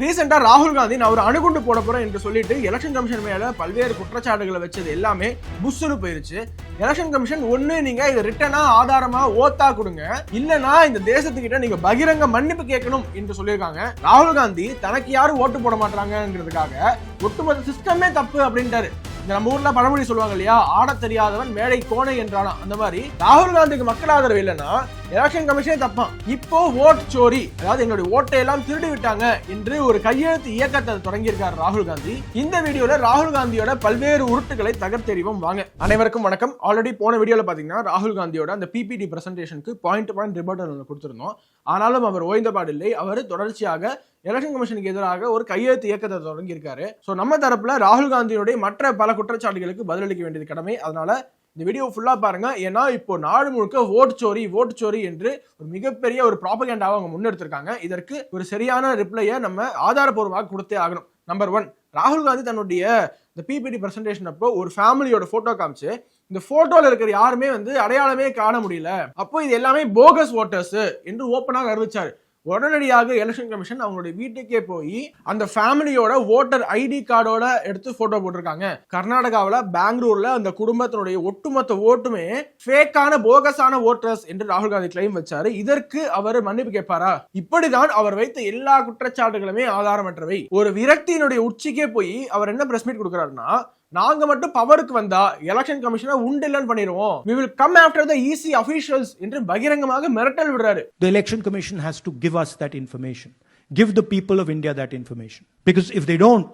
ரீசெண்டாக ராகுல் காந்தி நான் ஒரு அணுகுண்டு போட போகிறேன் என்று சொல்லிட்டு எலெக்ஷன் கமிஷன் மேலே பல்வேறு குற்றச்சாட்டுகளை வச்சது எல்லாமே புஷ்னு போயிருச்சு. எலெக்ஷன் கமிஷன் ஒன்று நீங்கள் இது ரிட்டனாக ஆதாரமாக ஓத்தா கொடுங்க. இல்லைனா இந்த தேசத்துக்கிட்ட நீங்கள் பகிரங்க மன்னிப்பு கேட்கணும் என்று சொல்லியிருக்காங்க. ராகுல் காந்தி தனக்கு யாரும் ஓட்டு போட மாட்டாங்கிறதுக்காக ஒட்டுமொத்த சிஸ்டமே தப்பு அப்படின்ட்டாரு. நம்ம ஊர்ல பழமொழி சொல்லுவாங்க இல்லையா? ஆட தெரியாதவன் மேடை கோணை என்றானா. அந்த மாதிரி ராகுல் காந்திக்கு மக்கள் ஆதரவு இல்லைன்னா எலெக்ஷன் கமிஷனே தப்பான். இப்போ ஓட் சோரி. அதாவது எங்களுடைய ஓட்டை எல்லாம் திருடி விட்டாங்க என்று ஒரு கையெழுத்து இயக்கத்தை தொடங்கியிருக்கார் ராகுல் காந்தி. இந்த வீடியோல ராகுல் காந்தியோட பல்வேறு உருட்டுகளை தகர்த்தெறிவோம் வாங்க. அனைவருக்கும் வணக்கம். ஆல்ரெடி போன வீடியோல பாத்தீங்கன்னா ராகுல் காந்தியோட அந்த பிபிடி பிரசன்டேஷனுக்கு பாயிண்ட் பாயிண்ட் ரிபர்டன் கொடுத்திருந்தோம். ஆனாலும் அவர் ஓய்ந்தபாடில்லை அவர் தொடர்ச்சியாக எலெக்ஷன் கமிஷனுக்கு எதிராக ஒரு கையெழுத்து இயக்கத்தை தொடங்கியிருக்காரு. ஸோ நம்ம தரப்புல ராகுல் காந்தியுடைய மற்ற பல குற்றச்சாட்டுகளுக்கு பதிலளிக்க வேண்டியது கடமை. அதனால இந்த வீடியோ ஃபுல்லாக பாருங்க. ஏன்னா இப்போ நாடு முழுக்க ஓட்டு சோரி ஓட்டு சோரி என்று ஒரு மிகப்பெரிய ஒரு ப்ராபகேண்டாவை அவங்க முன்னெடுத்திருக்காங்க. இதற்கு ஒரு சரியான ரிப்ளையை நம்ம ஆதாரப்பூர்வமாக கொடுத்தே ஆகணும். நம்பர் ஒன் ராகுல் காந்தி தன்னுடைய இந்த பிபிடி பிரசன்டேஷன் அப்போ ஒரு ஃபேமிலியோட போட்டோ காமிச்சு இந்த போட்டோல இருக்கிற யாருமே வந்து அடையாளமே காண முடியல. அப்போ இது எல்லாமே போகஸ் ஓட்டர்ஸ் என்று ஓப்பனாக அறிவிச்சாரு. உடனடியாக எலெக்ஷன் கமிஷன் அவங்களுடைய வீட்டுக்கே போய் அந்த ஃபேமிலியோட ஓட்டர் ஐடி கார்டோட எடுத்து போட்டோ போட்டிருக்காங்க. கர்நாடகாவில் பெங்களூர்ல அந்த குடும்பத்தினுடைய ஒட்டுமொத்த ஓட்டுமே ஃபேக்கான போகஸான ஓட்டர்ஸ் என்று ராகுல் காந்தி கிளைம் வச்சாரு. இதற்கு அவர் மன்னிப்பு கேட்பாரா? இப்படிதான் அவர் வைத்த எல்லா குற்றச்சாட்டுகளுமே ஆதாரமற்றவை. ஒரு விரக்தியினுடைய உச்சிக்கே போய் அவர் என்ன பிரஸ் மீட் கொடுக்குறாருன்னா நாங்க மட்டும் பவருக்கு வந்தா எலெக்ஷன் கமிஷனை உண்டில்லன்னு பண்ணிடுவோம் we will come after the EC officials என்று பகிரங்கமாக மிரட்டல் விடுறாரு The Election Commission has to give us that information, give the people of India that information. Because if they don't,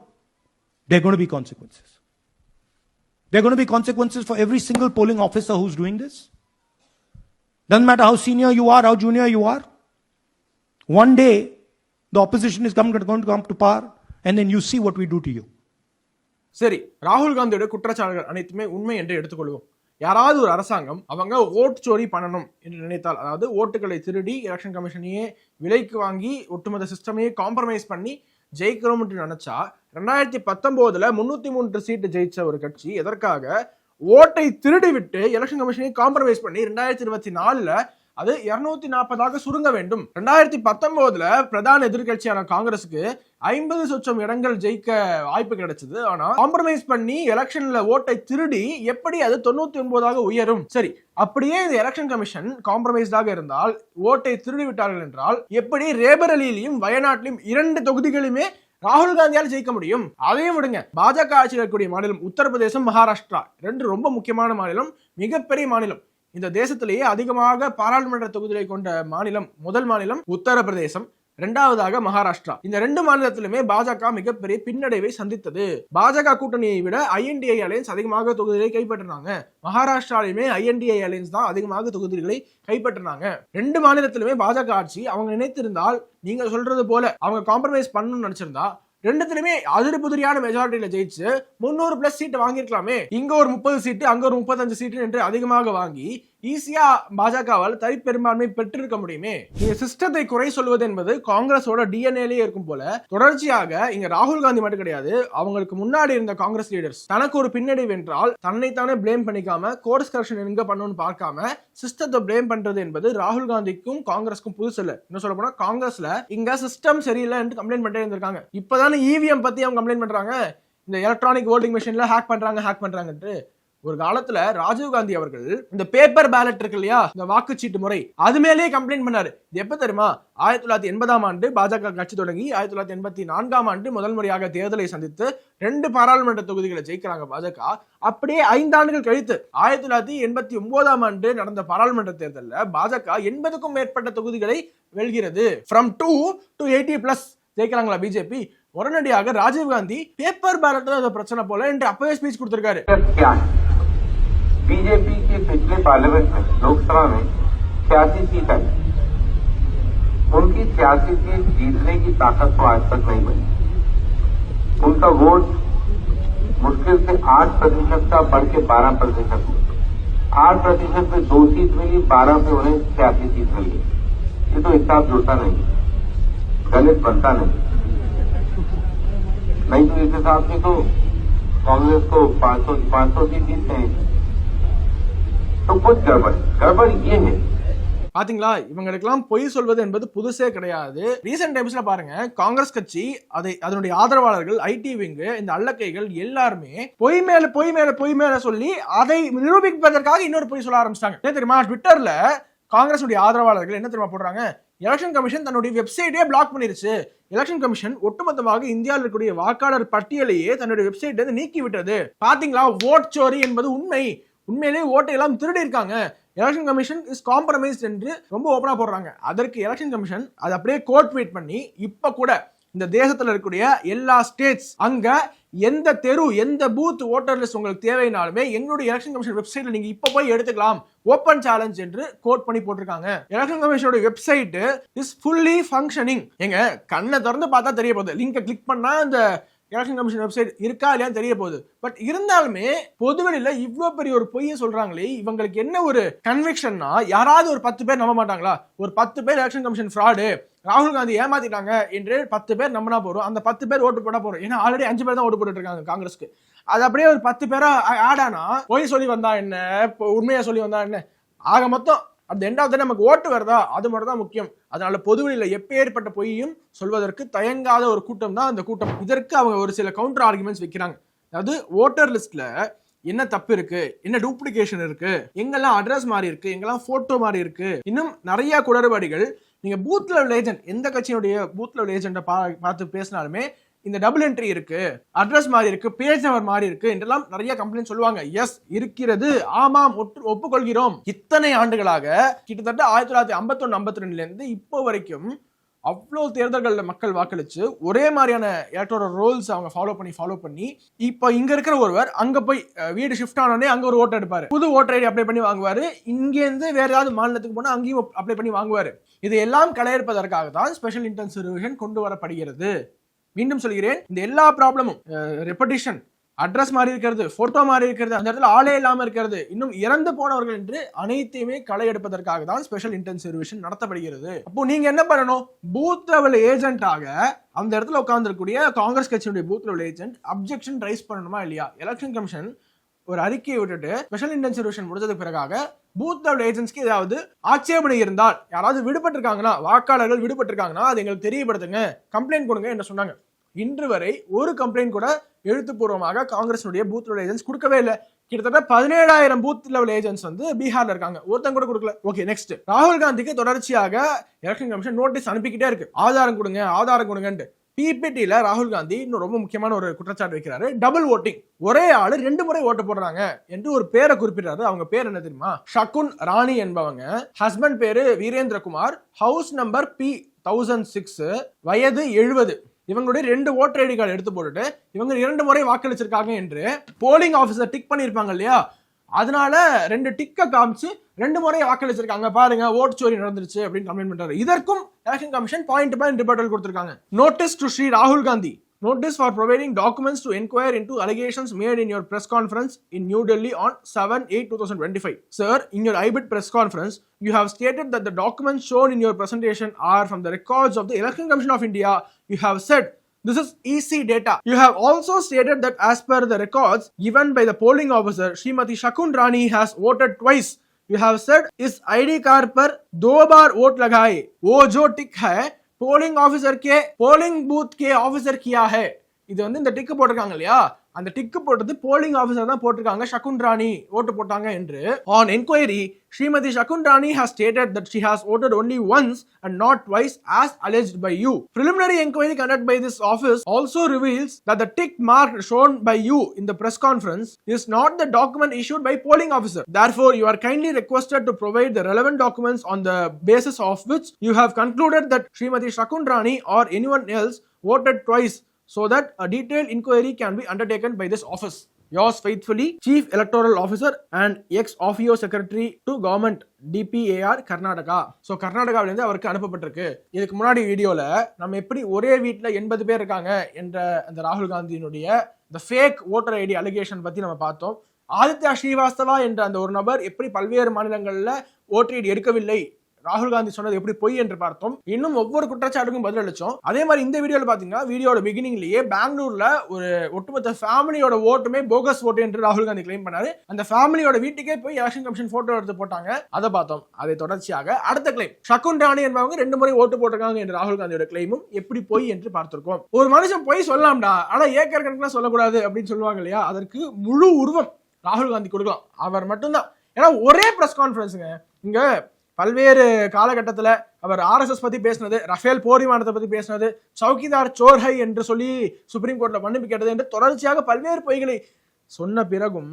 there are going to be consequences. There are going to be consequences for every single polling officer who's doing this. Doesn't matter how senior you are, how junior you are. One day, the opposition is come- going to come to power, and then you see what we do to you. சரி ராகுல் காந்தியோட குற்றச்சாட்டுகள் அனைத்துமே உண்மை என்று எடுத்துக்கொள்வோம். யாராவது ஒரு அரசாங்கம் அவங்க ஓட்டு சோரி பண்ணணும் என்று நினைத்தால் அதாவது ஓட்டுகளை திருடி எலெக்ஷன் கமிஷனையே விலைக்கு வாங்கி ஒட்டுமொத்த சிஸ்டமையே காம்ப்ரமைஸ் பண்ணி ஜெயிக்கிறோம் என்று நினைச்சா ரெண்டாயிரத்தி பத்தொன்பதுல முன்னூத்தி மூன்று சீட்டு ஜெயிச்ச ஒரு கட்சி எதற்காக ஓட்டை திருடி விட்டு எலெக்ஷன் கமிஷனை காம்ப்ரமைஸ் பண்ணி ரெண்டாயிரத்தி இருபத்தி நாலுல அது இருநூத்தி நாற்பதாக சுருங்க வேண்டும். ரெண்டாயிரத்தி பத்தொன்பதுல பிரதான எதிர்கட்சியான காங்கிரஸுக்கு ஐம்பது சொச்சம் இடங்கள் ஜெயிக்க வாய்ப்பு கிடைச்சது. ஆனா காம்ப்ரமைஸ் பண்ணி எலெக்ஷன்ல ஓட்டை திருடி எப்படி அது தொண்ணூத்தி ஒன்பதாக உயரும்? சரி அப்படியே இந்த எலெக்ஷன் கமிஷன் காம்ப்ரமைஸ்டாக இருந்தால் ஓட்டை திருடி விட்டார்கள் என்றால் எப்படி ரேபரலியிலையும் வயநாட்டிலும் இரண்டு தொகுதிகளுமே ராகுல் காந்தியால் ஜெயிக்க முடியும்? அதையும் விடுங்க. பாஜக ஆட்சியில் இருக்கக்கூடிய மாநிலம் உத்தரப்பிரதேசம் மகாராஷ்டிரா. ரெண்டு ரொம்ப முக்கியமான மாநிலம் மிகப்பெரிய மாநிலம். இந்த தேசத்திலேயே அதிகமாக பாராளுமன்ற தொகுதிகளை கொண்ட மாநிலம் முதல் மாநிலம் உத்தரப்பிரதேசம் இரண்டாவதாக மகாராஷ்டிரா. இந்த ரெண்டு மாநிலத்திலுமே பாஜக மிகப்பெரிய பின்னடைவை சந்தித்தது. பாஜக கூட்டணியை விட ஐஎன்டிஐ அலையன்ஸ் அதிகமாக தொகுதிகளை கைப்பற்றினாங்க. மகாராஷ்டிராலையுமே ஐஎன்டிஐ அலையன்ஸ் தான் அதிகமாக தொகுதிகளை கைப்பற்றினாங்க. ரெண்டு மாநிலத்திலுமே பாஜக ஆட்சி அவங்க நினைத்திருந்தால் நீங்க சொல்றது போல அவங்க காம்ப்ரமைஸ் பண்ணணும்னு நினைச்சிருந்தா ரெண்டுத்திலுமே அதிரி புதிரியான மெஜாரிட்டியில ஜெயிச்சு முன்னூறு பிளஸ் சீட்டு வாங்கியிருக்கலாமே. இங்க ஒரு முப்பது சீட்டு அங்க ஒரு முப்பத்தஞ்சு சீட்டு என்று அதிகமாக வாங்கி ஈஸியா பாஜகவால் தனிப்பெரும்பான்மை பெற்றிருக்க முடியுமே? நீங்க சிஸ்டத்தை குறை சொல்வது என்பது காங்கிரஸோட டிஎன்ஏலயே இருக்கும் போல. தொடர்ச்சியாக இங்க ராகுல் காந்தி மட்டும் கிடையாது அவங்களுக்கு முன்னாடி இருந்த காங்கிரஸ் லீடர்ஸ். தனக்கு ஒரு பின்னடைவு என்றால் தன்னைத்தானே பிளேம் பண்ணிக்காம கோர்ஸ் கரெக்ஷன் எங்க பண்ணணும்னு பார்க்காம சிஸ்டத்தை பிளேம் பண்றது என்பது ராகுல் காந்திக்கும் காங்கிரஸ்க்கும் புதுசு இல்ல. இன்னும் சொல்ல போனா காங்கிரஸ்ல இங்க சிஸ்டம் சரியில்லை என்று கம்ப்ளைண்ட் பண்ணிட்டே இருந்திருக்காங்க. இப்பதானே இவிஎம் பத்தி அவங்க கம்ப்ளைண்ட் பண்றாங்க. இந்த எலக்ட்ரானிக் ஓட்டிங் மிஷின்ல ஹேக் பண்றாங்க ஹேக் பண்றாங்கன்ட்டு. ஒரு காலத்துல ராஜீவ்காந்தி அவர்கள் இந்த பேப்பர் பேலட் இருக்கு இல்லையா இந்த வாக்குச்சீட்டு முறை அது மேலேயே கம்ப்ளைண்ட் பண்ணாரு. இது எப்ப தெரியுமா? ஆயிரத்தி தொள்ளாயிரத்தி எண்பதாம் ஆண்டு பாஜக கட்சி தொடங்கி ஆயிரத்தி தொள்ளாயிரத்தி எண்பத்தி நான்காம் ஆண்டு முதல் முறையாக தேர்தலை சந்தித்து ரெண்டு பாராளுமன்ற தொகுதிகளை ஜெயிக்கிறாங்க பாஜக. அப்படியே ஐந்தாண்டுகள் கழித்து ஆயிரத்தி தொள்ளாயிரத்தி எண்பத்தி ஒன்பதாம் ஆண்டு நடந்த பாராளுமன்ற தேர்தலில் பாஜக எண்பதுக்கும் மேற்பட்ட தொகுதிகளை வெல்கிறது. From two to eighty plus ஜெயிக்கிறாங்களா BJP உடனடியாக ராஜீவ்காந்தி பேப்பர் பேலட் பிரச்சனை போல என்று அப்பவே ஸ்பீச் கொடுத்திருக்காரு. बीजेपी के पिछले पार्लियामेंट में, लोकसभा में, छियासी सीट आई। उनकी छियासी सीट जीतने की ताकत तो आज तक नहीं बनी। उनका वोट मुश्किल से आठ प्रतिशत का बढ़ के बारह प्रतिशत हुआ। आठ प्रतिशत में दो सीट मिली, बारह में उन्हें छियासी सीट मिली। ये तो हिसाब जुड़ता नहीं गणित बनता नहीं। नहीं तो इस हिसाब से तो कांग्रेस को 500 500 सीट जीतते हैं। तो कुछ गड़बड़ गड़बड़ ये है பாத்தீங்களா இவங்களுக்கெல்லாம் பொய் சொல்வது என்பது புதுசே கிடையாது ரீசெண்ட் டைம்ஸ்ல பாருங்க காங்கிரஸ் கட்சி அதை அதனுடைய ஆதரவாளர்கள் ஐடி விங்கு இந்த அல்லக்கைகள் எல்லாருமே பொய் மேல பொய் மேல பொய் மேல சொல்லி அதை நிரூபிப்பதற்காக இன்னொரு பொய் சொல்ல ஆரம்பிச்சிட்டாங்க ஏன் தெரியுமா ட்விட்டர்ல காங்கிரஸ் ஆதரவாளர்கள் என்ன தெரியுமா போடுறாங்க எலெக்ஷன் கமிஷன் தன்னுடைய வெப்சைட்டே பிளாக் பண்ணிருச்சு எலெக்ஷன் கமிஷன் ஒட்டுமொத்தமாக இந்தியாவில் இருக்கக்கூடிய வாக்காளர் பட்டியலையே தன்னுடைய வெப்சைட் இருந்து நீக்கி விட்டது பாத்தீங்களா ஓட் சோரி என்பது உண்மை உண்மையிலேயே ஓட்டை எல்லாம் திருடி இருக்காங்க. எலெக்ஷன் கமிஷன் இஸ் காம்ப்ரமைஸ்ட் என்று ரொம்ப ஓப்பனாக போடுறாங்க. அதற்கு எலெக்ஷன் கமிஷன் அதை அப்படியே கோட் ட்வீட் பண்ணி இப்போ கூட இந்த தேசத்தில் இருக்கக்கூடிய எல்லா ஸ்டேட்ஸ் அங்கே எந்த தெரு எந்த பூத் ஓட்டர் லிஸ்ட் உங்களுக்கு தேவைனாலுமே எங்களுடைய எலெக்ஷன் கமிஷன் வெப்சைட்ல நீங்க இப்ப போய் எடுத்துக்கலாம். ஓப்பன் சேலஞ்ச் என்று கோட் பண்ணி போட்டிருக்காங்க. எலெக்ஷன் கமிஷனோட வெப்சைட் இஸ் ஃபுல்லி ஃபங்க்ஷனிங் எங்க கண்ணை திறந்து பார்த்தா தெரிய போகுது. லிங்கை கிளிக் பண்ணா அந்த எலெக்ஷன் கமிஷன் வெப்சைட் இருக்கா இல்லையான்னு தெரிய போகுது பட் இருந்தாலுமே பொதுவெளியில இவ்வளோ பெரிய ஒரு பொய்யை சொல்றாங்களே இவங்களுக்கு என்ன ஒரு கன்விக்ஷன்னா யாராவது ஒரு பத்து பேர் நம்ப மாட்டாங்களா? ஒரு பத்து பேர் எலெக்ஷன் கமிஷன் ஃப்ராடு ராகுல் காந்தி ஏமாத்திட்டாங்க என்று பத்து பேர் நம்பினா போறோம் அந்த பத்து பேர் ஓட்டு போட போறோம் ஏன்னா ஆல்ரெடி அஞ்சு பேர் தான் ஓட்டு போட்டுட்டு இருக்காங்க காங்கிரஸ்க்கு. அது அப்படியே ஒரு பத்து பேரா ஆட் ஆனா பொய் சொல்லி வந்தா என்ன? இப்போ உண்மையா சொல்லி வந்தா என்ன? ஆக மொத்தம் அந்த எண்ட் ஆஃப் நமக்கு ஓட்டு வருதா? அது மட்டும் தான் முக்கியம். அதனால பொதுவெளியில எப்பேற்பட்ட பொய்யும் சொல்வதற்கு தயங்காத ஒரு கூட்டம் தான் அந்த கூட்டம். இதற்கு அவங்க ஒரு சில கவுண்டர் ஆர்குமெண்ட்ஸ் வைக்கிறாங்க. அதாவது ஓட்டர் லிஸ்ட்ல என்ன தப்பு இருக்கு? என்ன டூப்ளிகேஷன் இருக்கு? எங்கெல்லாம் அட்ரஸ் மாறி இருக்கு? எங்கெல்லாம் போட்டோ மாறி இருக்கு? இன்னும் நிறைய குளறுபாடுகள். நீங்க பூத் லெவல் ஏஜென்ட் எந்த கட்சியினுடைய பூத் லெவல் ஏஜென்ட்டை பார்த்து பேசினாலுமே இந்த டபுள் என்ட்ரி இருக்கு அட்ரஸ் மாறி இருக்கு பேஜ் நம்பர் மாறி இருக்கு என்றெல்லாம் நிறைய கம்ப்ளைண்ட் சொல்லுவாங்க. எஸ் இருக்கிறது. ஆமாம் ஒற்று ஒப்புக்கொள்கிறோம். இத்தனை ஆண்டுகளாக கிட்டத்தட்ட ஆயிரத்தி தொள்ளாயிரத்தி ஐம்பத்தொன்னு ஐம்பத்தி ரெண்டுல இருந்து இப்போ வரைக்கும் அவ்வளோ தேர்தல்களில் மக்கள் வாக்களித்து ஒரே மாதிரியான எலக்டோரல் ரோல்ஸ் அவங்க ஃபாலோ பண்ணி ஃபாலோ பண்ணி இப்போ இங்கே இருக்கிற ஒருவர் அங்கே போய் வீடு ஷிஃப்ட் ஆனோடனே அங்கே ஒரு ஓட்டர் எடுப்பார். புது ஓட்டர் ஐடி அப்ளை பண்ணி வாங்குவார். இங்கேருந்து வேறு ஏதாவது மாநிலத்துக்கு போனால் அங்கேயும் அப்ளை பண்ணி வாங்குவார். இது எல்லாம் களையெடுப்பதற்காக தான் ஸ்பெஷல் இன்டென்சிவ் ரிவிஷன் கொண்டு வரப்படுகிறது. மீண்டும் சொல்கிறேன் இந்த எல்லா ப்ராப்ளமும் ரெப்படிஷன் அட்ரஸ் மாறி இருக்கிறது போட்டோ மாறி இருக்கிறது அந்த இடத்துல ஆளே இல்லாமல் இருக்கிறது இன்னும் இறந்து போனவர்கள் என்று அனைத்தையுமே களை எடுப்பதற்காக தான் ஸ்பெஷல் இன்டென்சிவ் நடத்தப்படுகிறது. அப்போ நீங்க என்ன பண்ணணும்? பூத் லெவல் ஏஜென்ட்டாக அந்த இடத்துல உட்கார்ந்துருக்கூடிய காங்கிரஸ் கட்சியினுடைய booth level agent objection raise பண்ணணுமா இல்லையா? எலெக்ஷன் கமிஷன் ஒரு அறிக்கையை விட்டுட்டு ஸ்பெஷல் இன்டென்சிவ் ரிவிஷன் முடிஞ்சதுக்கு பிறகாக பூத் லெவல் ஏஜென்ட்ஸ்க்கு ஏதாவது ஆட்சேபனை இருந்தால் யாராவது விடுபட்டிருக்காங்கன்னா வாக்காளர்கள் விடுபட்டிருக்காங்கன்னா அது எங்களுக்கு தெரியப்படுத்துங்க கம்ப்ளைண்ட் கொடுங்க என்று சொன்னாங்க. இன்று வரை ஒரு கம்ப்ளைண்ட் கூட எழுத்துப்பூர்வமாக காங்கிரஸினுடைய பூத் லெவல் ஏஜென்ட்ஸ் கொடுக்கவே இல்லை. கிட்டத்தட்ட பதினேழாயிரம் பூத் லெவல் ஏஜென்ட்ஸ் வந்து பீகார்ல இருக்காங்க. ஒருத்தங்க கூட கொடுக்கல. ஓகே நெக்ஸ்ட் ராகுல் காந்திக்கு தொடர்ச்சியாக எலெக்ஷன் கமிஷன் நோட்டீஸ் அனுப்பிக்கிட்டே இருக்கு. ஆதாரம் கொடுங்க ஆதாரம் கொடுங்கன்ட்டு. பிபிடியில் ராகுல் காந்தி இன்னும் ரொம்ப முக்கியமான ஒரு குற்றச்சாட்டு வைக்கிறாரு. டபுள் ஓட்டிங் ஒரே ஆளு ரெண்டு முறை ஓட்டு போடுறாங்க என்று ஒரு பேரை குறிப்பிடுறாரு. அவங்க பேர் என்ன தெரியுமா? ஷகுன் ராணி என்பவங்க. ஹஸ்பண்ட் பேரு Virendrakumar. House number B thousand six வயது எழுபது. இவங்களுடைய ரெண்டு ஓட்டர் ஐடி கார்டு எடுத்து போட்டுட்டு இவங்க இரண்டு முறை வாக்களிச்சிருக்காங்க என்று போலிங் ஆஃபீஸர் டிக் பண்ணியிருப்பாங்க இல்லையா? அதனால ரெண்டு டிக்கை காமிச்சு ரெண்டு முறை வாக்களிச்சிருக்காங்க. பாருங்க ஓட் சோரி நடந்துருச்சு அப்படின்னு கம்ப்ளைண்ட் பண்றாரு. இதற்கும் election commission point point rebuttal கொடுத்திருக்காங்க. நோட்டீஸ் டு ஸ்ரீ ராகுல் Gandhi Notice for providing documents to inquire into allegations made in your press conference in New Delhi on 7 8 2025. Sir, in your IBIT press conference, you have stated that the documents shown in your presentation are from the records of the Election Commission of India. You have said this is EC data. You have also stated that as per the records given by the polling officer, Srimati Shakun Rani has voted twice. You have said इस ID card पर दो बार vote लगाए वो जो टिक है Polling officer K polling booth கே officer கியா ஹே? இது வந்து இந்த டிக்கு போட்டிருக்காங்க இல்லையா? அந்த டிக்கு போட்டது போலிங் ஆஃபீஸர் தான் போட்டிருக்காங்க ஷகுன் ராணி ஓட்டு போட்டாங்க என்று on enquiry Shrimati Shagun Rani has stated that she has voted only once and not twice as alleged by you preliminary enquiry conducted by this office also reveals that the tick mark shown by you இந்த press conference is not the document issued by polling officer therefore you are kindly requested to provide the relevant documents on the basis of which you have concluded that Shrimati Shagun Rani or anyone else voted twice so that a detailed inquiry can be undertaken by this office. Yours faithfully, Chief Electoral Officer and ex-officio Secretary to Government DPAR Karnataka so கர்நாடகாவிலேருந்து அவருக்கு அனுப்பப்பட்டிருக்கு. இதுக்கு முன்னாடி வீடியோவில் நம்ம எப்படி ஒரே வீட்டில் எண்பது பேர் இருக்காங்க என்ற அந்த ராகுல் காந்தியினுடைய இந்த ஃபேக் ஓட்டர் ஐடி அலிகேஷன் பற்றி நம்ம பார்த்தோம். ஆதித்யா ஸ்ரீவாஸ்தவா என்ற அந்த ஒரு நபர் எப்படி பல்வேறு மாநிலங்களில் ஓட்டர் ஐடி எடுக்கவில்லை ராகுல் காந்தி சொன்னது எப்படி பொய் என்று பார்த்தோம். இன்னும் ஒவ்வொரு குற்றச்சாட்டுக்கும் பதிலளிச்சோம் அதே மாதிரி இந்த வீடியோல பாத்தீங்கன்னா வீடியோட பிகினிங்லயே பெங்களூர்ல ஒரு ஒட்டுமொத்த ஃபேமிலியோட ஓட்டுமே போகஸ் ஓட்டு என்று ராகுல் காந்தி கிளைம் பண்ணாரு. அந்த ஃபேமிலியோட வீட்டுக்கே போய் எலெக்ஷன் கமிஷன் போட்டோ எடுத்து போட்டாங்க. அதை பார்த்தோம். அதை தொடர்ச்சியாக அடுத்த கிளைம் சகுன் ராணி என்பவங்க ரெண்டு முறை ஓட்டு போட்டிருக்காங்க என்று ராகுல் காந்தியோட கிளைமும் எப்படி பொய் என்று பார்த்திருக்கோம். ஒரு மனுஷன் பொய் சொல்லலாம்டா ஆனா ஏக்கர் கணக்குலாம் சொல்லக்கூடாது அப்படின்னு சொல்லுவாங்க இல்லையா? அதற்கு முழு உருவம் ராகுல் காந்தி கொடுக்கலாம். அவர் மட்டும்தான். ஏன்னா ஒரே ப்ரெஸ் கான்ஃபரன்ஸுங்க இங்க பல்வேறு காலகட்டத்தில் அவர் ஆர்எஸ்எஸ் பற்றி பேசினது ரஃபேல் போர் விமானத்தை பற்றி பேசினது சௌகிதார் சோர்ஹை என்று சொல்லி சுப்ரீம் கோர்ட்டில் மன்னிப்பு கேட்டது என்று தொடர்ச்சியாக பல்வேறு பொய்களை சொன்ன பிறகும்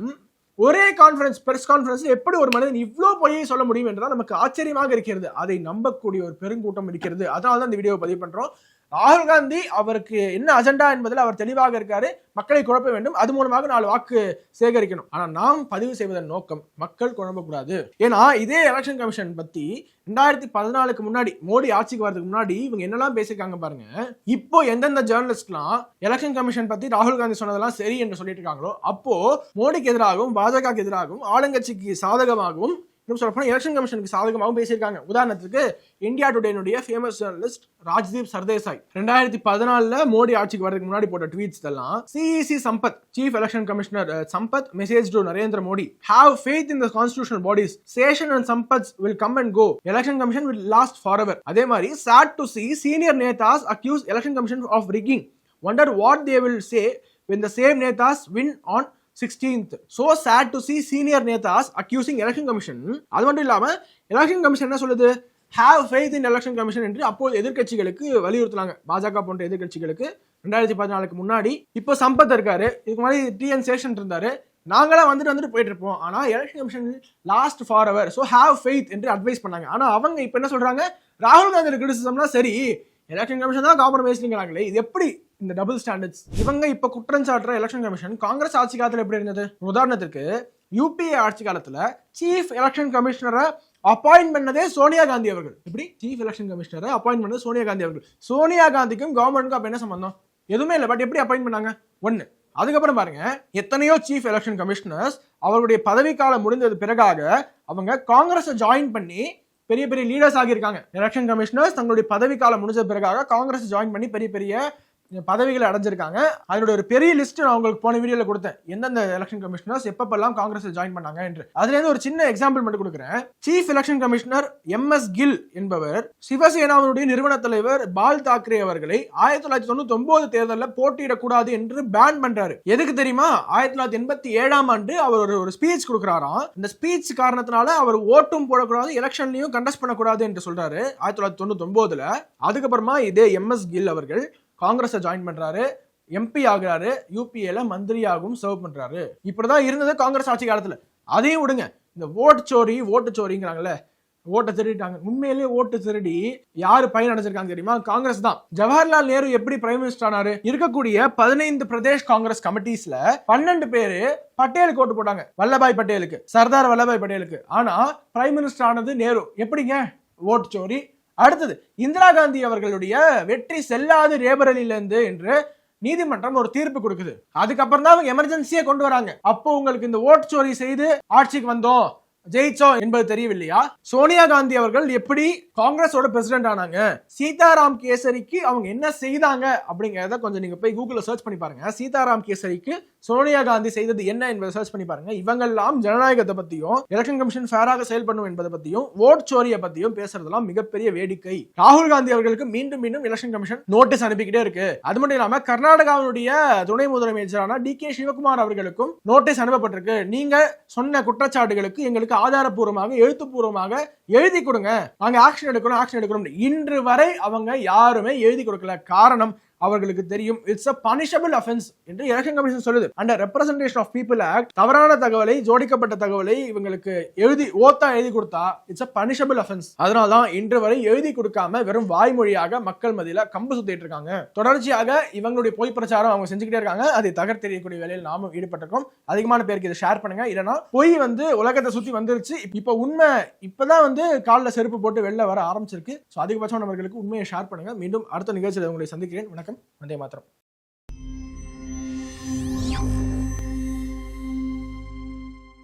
ஒரே கான்ஃபரன்ஸ் பிரஸ் கான்ஃபரன்ஸில் எப்படி ஒரு மனிதன் இவ்வளோ பொய்யை சொல்ல முடியும் என்றால் நமக்கு ஆச்சரியமாக இருக்கிறது. அதை நம்பக்கூடிய ஒரு பெருங்கூட்டம் இருக்கிறது. அதனால தான் இந்த வீடியோ பதிவு பண்ணுறோம் ராகுல் காந்தி அவருக்கு என்ன அஜெண்டா என்பதில் அவர் தெளிவாக இருக்காரு. மக்களை குழப்ப வேண்டும். அது மூலமாக நாலு வாக்கு சேகரிக்கணும். ஆனால் நாம் பதிவு செய்வதன் நோக்கம் மக்கள் குழம்பக்கூடாது. ஏன்னா இதே எலெக்ஷன் கமிஷன் பத்தி ரெண்டாயிரத்தி பதினாலுக்கு முன்னாடி மோடி ஆட்சிக்கு வரதுக்கு முன்னாடி இவங்க என்னெல்லாம் பேசியிருக்காங்க பாருங்க. இப்போ எந்தெந்த ஜேர்னலிஸ்ட்லாம் எலெக்ஷன் கமிஷன் பத்தி ராகுல் காந்தி சொன்னதெல்லாம் சரி என்று சொல்லிட்டு இருக்காங்களோ அப்போ மோடிக்கு எதிராகவும் பாஜகவுக்கு எதிராகவும் ஆளுங்கட்சிக்கு சாதகமாகவும் இன்னும் சொல்ல எலெக்ஷன் கமிஷனுக்கு சாதகமாகவும் பேசியிருக்காங்க. உதாரணத்துக்கு இந்தியா டுடேனுடைய ஃபேமஸ் ஜேர்னலிஸ்ட் ராஜ்தீப் சர்தேசாய். ரெண்டாயிரத்தி பதினாலுல மோடி ஆட்சிக்கு வரதுக்கு முன்னாடி போட்ட ட்வீட்ஸ் எல்லாம் CEC Sampath chief election commissioner Sampath message to Narendra Modi. Have faith in the constitutional bodies Seshan and Sampath will come and go election commission will last forever அதே மாதிரி chat to C senior netas accuse election commission of rigging wonder what they will say when the same netas win on sixteenth so said to C senior netas accusing election commission அது மட்டும் இல்லாமல் election commission என்ன சொல்லுது? Have faith in election commission என்று அப்போது எதிர்க்கட்சிகளுக்கு வலியுறுத்தினாங்க. பாஜக போன்ற எதிர்க்கட்சிகளுக்கு ரெண்டாயிரத்தி பதினாலுக்கு முன்னாடி இப்போ சம்பத் இருக்காரு. இதுக்கு முன்னாடி டிஎன் சேஷன் இருந்தாரு. நாங்களாம் வந்துட்டு வந்துட்டு போயிட்டு இருப்போம். ஆனால் election commission last forever so have faith என்று அட்வைஸ் பண்ணாங்க. ஆனால் அவங்க இப்போ என்ன சொல்றாங்க? ராகுல் காந்தி கிரிட்டிசிசம்னா சரி எலெக்ஷன் கமிஷன் தான் காம்ப்ரமைஸ்ங்கிறாங்களே இது எப்படி இந்த டபுள் ஸ்டாண்டர்ட்ஸ் இவங்க இப்ப குற்றம் சாட்டுற எலெக்ஷன் கமிஷன் காங்கிரஸ் ஆட்சி காலத்தில் எப்படி இருந்தது? உதாரணத்துக்கு யூபிஏ ஆட்சி காலத்துல சீஃப் எலெக்ஷன் கமிஷனரை அப்பாயின்ட் பண்ணதே சோனியா காந்தி அவர்கள். எப்படி? சீஃப் எலெக்ஷன் கமிஷனரை அப்பாயின்ட் பண்ணது சோனியா காந்தி அவர்கள். சோனியா காந்திக்கும் கவர்மெண்ட்டுக்கும் அப்ப என்ன சம்பந்தம்? எதுவுமே இல்லை. பட் எப்படி அப்பாயின் பண்ணாங்க? ஒன்று அதுக்கப்புறம் பாருங்க எத்தனையோ சீஃப் எலெக்ஷன் கமிஷனர்ஸ் அவருடைய பதவிக்காலம் முடிந்தது பிறகாக அவங்க காங்கிரஸை ஜாயின் பண்ணி பெரிய பெரிய லீடர்ஸ் ஆகியிருக்காங்க. எலெக்ஷன் கமிஷனர்ஸ் தங்களுடைய பதவிக்காலம் முடிஞ்ச பிறகாக காங்கிரஸ் ஜாயின் பண்ணி பெரிய பெரிய பதவிகளை அடைஞ்சிருக்காங்க. அதனுடைய ஒரு பெரிய லிஸ்ட் நான் உங்களுக்கு போன வீடியோல கொடுத்தேன். எந்தெந்த எலெக்ஷன் கமிஷனர்ஸ் எப்பப்பெல்லாம் காங்கிரஸ் ஜாயின் பண்ணாங்க என்று. அதுல இருந்து ஒரு சின்ன எக்ஸாம்பிள் மட்டும் கொடுக்குறேன். Chief election commissioner M S Gill என்பவர் சிவசேனாவினுடைய நிறுவன தலைவர் பால் தாக்கரே அவர்களை ஆயிரத்தி தொள்ளாயிரத்தி தொண்ணூத்தி ஒன்பது தேர்தலில் போட்டியிடக்கூடாது என்று பேன் பண்றாரு. எதுக்கு தெரியுமா? ஆயிரத்தி தொள்ளாயிரத்தி எண்பத்தி ஏழாம் ஆண்டு அவர் ஒரு ஒரு ஸ்பீச் கொடுக்குறாராம். இந்த ஸ்பீச் காரணத்தினால அவர் ஓட்டும் போடக்கூடாது எலெக்ஷன்லையும் கண்டஸ்ட் பண்ணக்கூடாது என்று சொல்றாரு. ஆயிரத்தி தொள்ளாயிரத்தி தொண்ணூத்தி ஒன்பதுல அதுக்கப்புறமா இதே எம் எஸ் கில் அவர்கள் காங்கிரஸை ஜாயின் பண்றாரு எம்பி ஆகுறாரு யூபிஏல மந்திரியாகவும் சர்வ் பண்றாரு. இப்படிதான் இருந்தது காங்கிரஸ் ஆட்சி காலத்துல. அதையும் விடுங்க. இந்த ஓட்டு சோரி ஓட்டு சோரிங்கிறாங்கல்ல ஓட்டை திருடிட்டாங்க. உண்மையிலேயே ஓட்டு திருடி யாரு பயன் அடைஞ்சிருக்காங்க தெரியுமா? காங்கிரஸ் தான். ஜவஹர்லால் நேரு எப்படி பிரைம் மினிஸ்டர் ஆனாரு? இருக்கக்கூடிய பதினைந்து பிரதேஷ் காங்கிரஸ் கமிட்டிஸ்ல பன்னெண்டு பேரு பட்டேலுக்கு ஓட்டு போட்டாங்க. வல்லபாய் பட்டேலுக்கு சர்தார் வல்லபாய் பட்டேலுக்கு. ஆனா பிரைம் மினிஸ்டர் ஆனது நேரு. எப்படிங்க? ஓட்டு சோரி அடுத்தது இந்திரா காந்தி அவர்களுடைய வெற்றி செல்லாது ரேபரலிலிருந்து என்று நீதிமன்றம் ஒரு தீர்ப்பு கொடுக்குது. அதுக்கப்புறம் தான் அவங்க எமர்ஜென்சியை கொண்டு வராங்க. அப்போ உங்களுக்கு இந்த ஓட் சோரி செய்து ஆட்சிக்கு வந்தோம் ஜெயிச்சோம் என்பது தெரியவில்லையா? சோனியா காந்தி அவர்கள் எப்படி காங்கிரஸோட பிரசிடென்ட் ஆனாங்க? சீதாராம் கேசரிக்கு அவங்க என்ன செய்தாங்க அப்படிங்கறத கொஞ்சம் நீங்க போய் கூகுள்ல சர்ச் பண்ணி பாருங்க. சீதாராம் கேசரிக்கு சோனியா காந்தி செய்தது என்ன என்பதை சர்ச் பண்ணி பாருங்க. இவங்கெல்லாம் ஜனநாயகத்தை பத்தியும் எலெக்ஷன் கமிஷன் ஃபேராக செயல்படும் என்பதை பத்தியும் ஓட் சோரியை பத்தியும் பேசுறதெல்லாம் மிகப்பெரிய வேடிக்கை. ராகுல் காந்தி அவர்களுக்கு மீண்டும் மீண்டும் எலெக்ஷன் கமிஷன் நோட்டீஸ் அனுப்பிக்கிட்டே இருக்கு. அது மட்டும் இல்லாம கர்நாடகாவினுடைய துணை முதலமைச்சரான டி கே சிவகுமார் அவர்களுக்கும் நோட்டீஸ் அனுப்பப்பட்டிருக்கு. நீங்க சொன்ன குற்றச்சாட்டுகளுக்கு எங்களுக்கு ஆதாரப்பூர்வமாக எழுத்துப்பூர்வமாக எழுதி கொடுங்க. நாங்க ஆக்ஷன் எடுக்கணும் ஆக்ஷன் எடுக்கணும் இன்று வரை அவங்க யாருமே எழுதி கொடுக்கல. காரணம் அவர்களுக்கு தெரியும். இட்ஸ் அ பனிஷபிள் அஃபென்ஸ் என்று எலெக்ஷன் கமிஷன் சொல்லுது. And representation of people act தவறான தகவலை ஜோடிக்கப்பட்ட தகவலை இவங்களுக்கு எழுதி ஓத்தா எழுதி கொடுத்தா இட்ஸ் அ பனிஷபிள் அஃபென்ஸ் அதனால தான் இன்று வரை எழுதி கொடுக்காம வெறும் வாய்மொழியாக மக்கள் மதியில கம்பு சுத்திட்டு இருக்காங்க. தொடர்ச்சியாக இவங்களுடைய பொய் பிரச்சாரம் அவங்க செஞ்சுக்கிட்டே இருக்காங்க. அதை தகர்த்தெறியக்கூடிய வேலையில் நாமும் ஈடுபட்டிருக்கோம். அதிகமான பேருக்கு இதை ஷேர் பண்ணுங்க. இல்லைன்னா பொய் வந்து உலகத்தை சுத்தி வந்துருச்சு. இப்போ உண்மை இப்பதான் வந்து காலில் செருப்பு போட்டு வெளில வர ஆரம்பிச்சிருக்கு. ஸோ அதிகபட்சம் நம்மளுக்கு உண்மையை ஷேர் பண்ணுங்க. மீண்டும் அடுத்த நிகழ்ச்சியில் உங்களை சந்திக்கிறேன். வணக்கம். வந்தே மாத்திரம்